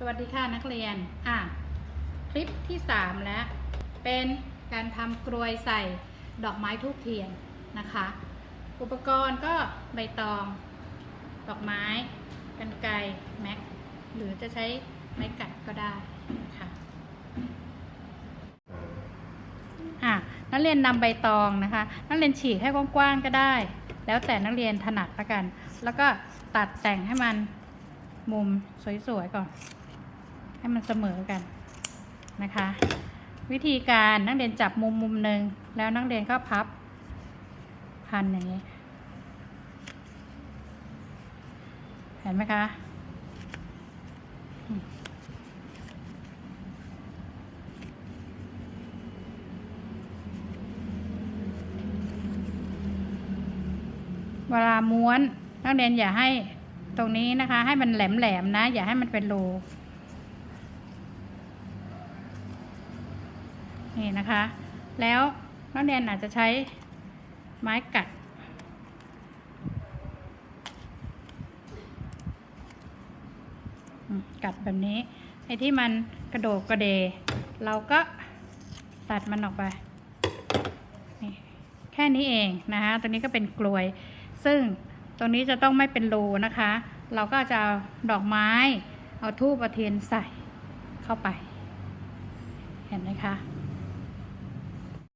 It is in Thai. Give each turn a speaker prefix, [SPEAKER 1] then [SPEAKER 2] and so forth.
[SPEAKER 1] สวัสดีค่ะนักเรียน อะ คลิปที่ 3 แล้ว เป็นการทำกลวยใส่ดอกไม้ทูบเทียนนะคะ อุปกรณ์ก็ใบตอง ดอกไม้ กันไกรแม็ก หรือจะใช้ไม้กัดก็ได้นะคะ อะ นักเรียนนำใบตองนะคะ นักเรียนฉีกให้กว้างๆก็ได้ แล้วแต่นักเรียนถนัดละกัน แล้วก็ตัดแต่งให้มันมุมสวยๆก่อน ให้มันเสมอกันนะคะ วิธีการนักเรียนจับมุมมุมหนึ่งแล้วนักเรียนก็พับพันอย่างนี้เห็นไหมคะเวลาม้วนนักเรียนอย่าให้ตรงนี้นะคะ ให้มันแหลมๆนะ อย่าให้มันเป็นรู นี่นะคะ แล้วนักเรียนอาจจะใช้ไม้กัด กัดแบบนี้ไอ้ที่มันกระโดดกระเด เราก็ตัดมันออกไปนี่แค่นี้เองนะคะตัวนี้ก็เป็นกลวย ซึ่งตรงนี้จะต้องไม่เป็นรูนะคะ เราก็จะเอาดอกไม้ เอาทูบเอาเทียนใส่เข้าไป เห็นไหมคะ